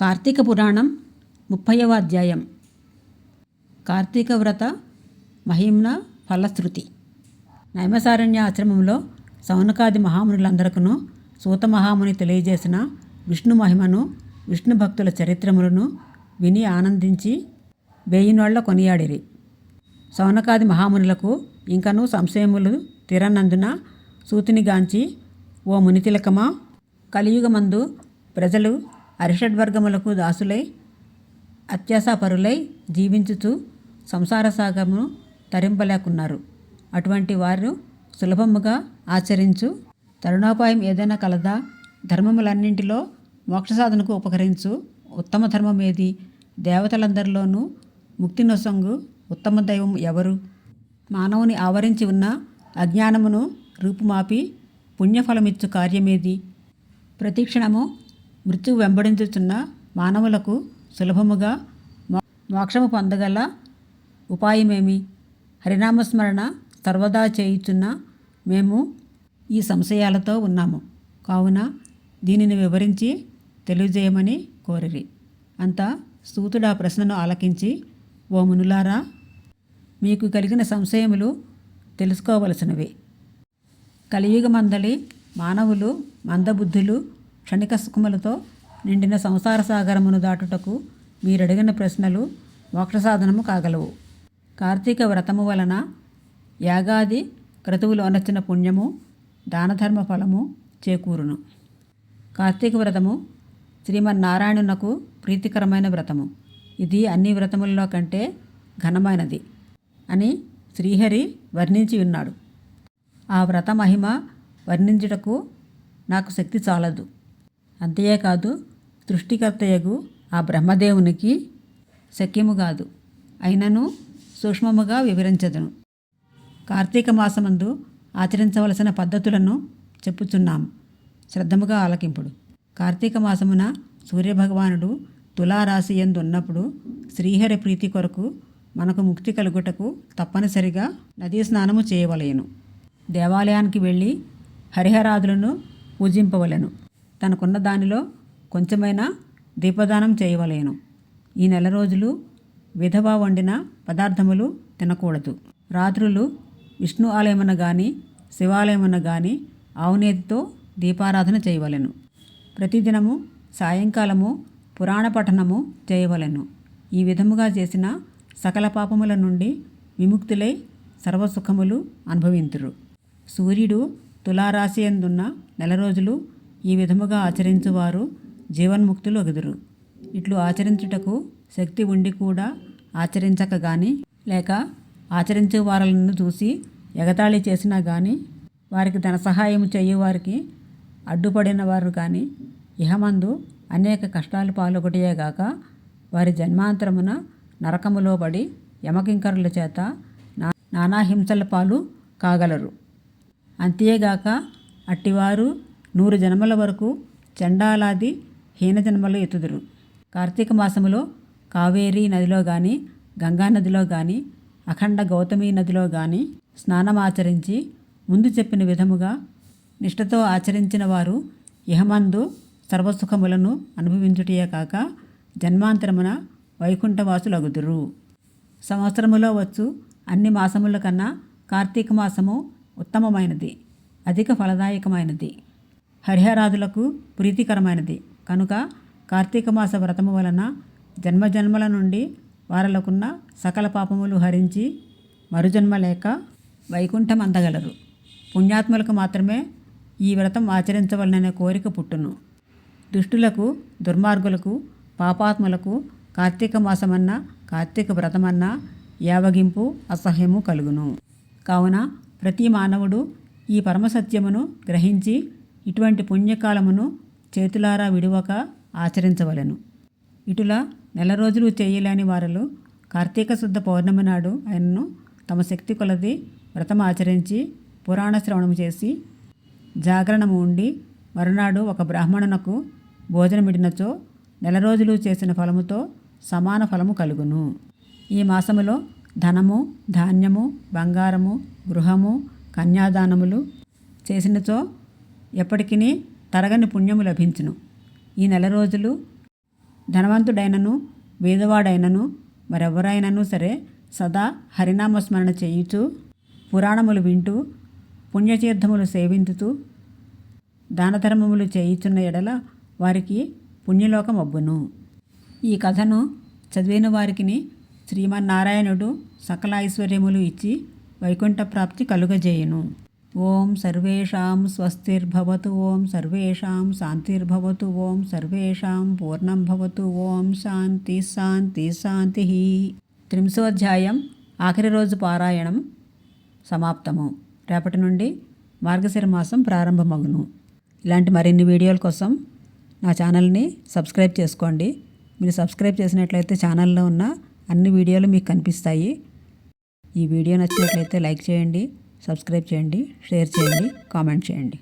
కార్తీక పురాణం ముప్పైవ అధ్యాయం. కార్తీక వ్రత మహిమ్న ఫలశ్రుతి. నైమసారణ్య ఆశ్రమంలో సౌనకాది మహామునులందరకును సూత మహాముని తెలియజేసిన విష్ణు మహిమను విష్ణు భక్తుల చరిత్రములను విని ఆనందించి వేయినోళ్ళ కొనియాడిరి. సౌనకాది మహామునులకు ఇంకనూ సంశయములు తీరనందున సూతినిగాంచి ఓ మునితిలకమా కలియుగమందు ప్రజలు అరిషడ్వర్గములకు దాసులై అత్యాసాపరులై జీవించుచు సంసార సాగమును తరింపలేకున్నారు. అటువంటి వారు సులభముగా ఆచరించు తరుణోపాయం ఏదైనా కలదా ధర్మములన్నింటిలో మోక్ష సాధనకు ఉపకరించు ఉత్తమ ధర్మం ఏది దేవతలందరిలోనూ ముక్తి నొసంగు ఉత్తమ దైవం ఎవరు? మానవుని ఆవరించి ఉన్న అజ్ఞానమును రూపుమాపి పుణ్యఫలమిచ్చు కార్యమేది? ప్రతిక్షణము మృత్యువు వెంబడించుచున్న మానవులకు సులభముగా మో మోక్షము పొందగల ఉపాయమేమి? హరినామస్మరణ సర్వదా చేయుచున్న మేము ఈ సంశయాలతో ఉన్నాము. కావున దీనిని వివరించి తెలియజేయమని కోరిరి. అంత సూతుడు ఆ ప్రశ్నను ఆలకించి ఓ మునులారా మీకు కలిగిన సంశయములు తెలుసుకోవలసినవి. కలియుగమందలి మానవులు మందబుద్ధులు క్షణిక సుఖములతో నిండిన సంసార సాగరమును దాటుటకు మీరడిగిన ప్రశ్నలు మోక్ష సాధనము కాగలవు. కార్తీక వ్రతము వలన యాగాది క్రతువులు అనర్చిన పుణ్యము దానధర్మ ఫలము చేకూరును. కార్తీక వ్రతము శ్రీమన్నారాయణునకు ప్రీతికరమైన వ్రతము. ఇది అన్ని వ్రతములలో కంటే ఘనమైనది అని శ్రీహరి వర్ణించి ఉన్నాడు. ఆ వ్రత మహిమ వర్ణించుటకు నాకు శక్తి చాలదు. అంతేకాదు సృష్టికర్తయగు ఆ బ్రహ్మదేవునికి శక్యము కాదు అయినను సూక్ష్మముగా వివరించదును. కార్తీక మాసమందు ఆచరించవలసిన పద్ధతులను చెప్పుచున్నాము శ్రద్ధముగా ఆలకింపుడు. కార్తీక మాసమున సూర్యభగవానుడు తులారాశి ఎందు ఉన్నప్పుడు శ్రీహరి ప్రీతి కొరకు మనకు ముక్తి కలుగుటకు తప్పనిసరిగా నదీ స్నానము చేయవలేను. దేవాలయానికి వెళ్ళి హరిహరాదులను పూజింపవలెను. తనకున్న దానిలో కొంచెమైనా దీపదానం చేయవలేను. ఈ నెల రోజులు విధవ వండిన పదార్థములు తినకూడదు. రాత్రులు విష్ణు ఆలయమున కానీ శివాలయమున కానీ ఆవునేతితో దీపారాధన చేయవలెను. ప్రతిదినము సాయంకాలము పురాణ పఠనము చేయవలెను. ఈ విధముగా చేసిన సకల పాపముల నుండి విముక్తులై సర్వసుఖములు అనుభవింతురు. సూర్యుడు తులారాశి ఎందున్న నెల రోజులు ఈ విధముగా ఆచరించువారు జీవన్ముక్తులు ఒగుదురు ఇట్లు ఆచరించుటకు శక్తి ఉండి కూడా ఆచరించక గాని లేక ఆచరించే వారలను చూసి ఎగతాళి చేసినా కానీ వారికి ధన సహాయం చేయువారికి అడ్డుపడిన వారు కానీ ఇహమందు అనేక కష్టాలు పాల్గొటియే గాక వారి జన్మాంతరమున నరకములో పడి యమకింకరుల చేత నా నానా హింసల పాలు కాగలరు. అంతేగాక అట్టివారు నూరు జన్మల వరకు చండాలాది హీనజన్మలు ఎత్తుదురు. కార్తీక మాసములో కావేరీ నదిలో కానీ గంగా నదిలో కానీ అఖండ గౌతమి నదిలో కానీ స్నానమాచరించి ముందు చెప్పిన విధముగా నిష్ఠతో ఆచరించిన వారు ఇహమందు సర్వసుఖములను అనుభవించుటయే కాక జన్మాంతరమున వైకుంఠవాసులగుదురు. సంవత్సరములో వచ్చు అన్ని మాసముల కన్నా కార్తీక మాసము ఉత్తమమైనది అధిక ఫలదాయకమైనది. హరిహరాదులకు ప్రీతికరమైనది. కనుక కార్తీక మాస వ్రతము వలన జన్మజన్మల నుండి వారలకున్న సకల పాపములు హరించి మరుజన్మ లేక వైకుంఠం అందగలరు. పుణ్యాత్ములకు మాత్రమే ఈ వ్రతం ఆచరించవలననే కోరిక పుట్టును. దుష్టులకు దుర్మార్గులకు పాపాత్ములకు కార్తీక మాసమన్నా కార్తీక వ్రతమన్న యావగింపు అసహ్యము కలుగును. కావున ప్రతి మానవుడు ఈ పరమసత్యమును గ్రహించి ఇటువంటి పుణ్యకాలమును చేతులారా విడువక ఆచరించవలెను. ఇటులా నెల రోజులు చేయలేని వారలు కార్తీక శుద్ధ పౌర్ణమి నాడు ఆయనను తమ శక్తి కొలది వ్రతం ఆచరించి పురాణ శ్రవణం చేసి జాగరణము ఉండి మరునాడు ఒక బ్రాహ్మణునకు భోజనమిడినచో నెల రోజులు చేసిన ఫలముతో సమాన ఫలము కలుగును. ఈ మాసములో ధనము ధాన్యము బంగారము గృహము కన్యాదానములు చేసినచో ఎప్పటికీ తరగని పుణ్యము లభించును. ఈ నెల రోజులు ధనవంతుడైనను వేదవాడైనను మరెవరైనను సరే సదా హరినామస్మరణ చేయుచూ పురాణములు వింటూ పుణ్యతీర్థములు సేవించుతూ దానధర్మములు చేయుచున్న ఎడల వారికి పుణ్యలోకం అబ్బును. ఈ కథను చదివిన వారికి శ్రీమన్నారాయణుడు సకల ఐశ్వర్యములు ఇచ్చి వైకుంఠ ప్రాప్తి కలుగజేయును. ఓం సర్వేషాం స్వస్తిర్భవతు ఓం సర్వేషాం శాంతిర్భవతు ఓం సర్వేషాం పూర్ణం భవతు ఓం శాంతి శాంతి శాంతి. త్రింశోధ్యాయం ఆఖరి రోజు పారాయణం సమాప్తము. రేపటి నుండి మార్గశిర మాసం ప్రారంభమగును. ఇలాంటి మరిన్ని వీడియోల కోసం నా ఛానల్ని సబ్స్క్రైబ్ చేసుకోండి. మీరు సబ్స్క్రైబ్ చేసినట్లయితే ఛానల్లో ఉన్న అన్ని వీడియోలు మీకు కనిపిస్తాయి. ఈ వీడియో నచ్చినట్లయితే లైక్ చేయండి. సబ్స్క్రైబ్ చేయండి షేర్ చేయండి కామెంట్ చేయండి.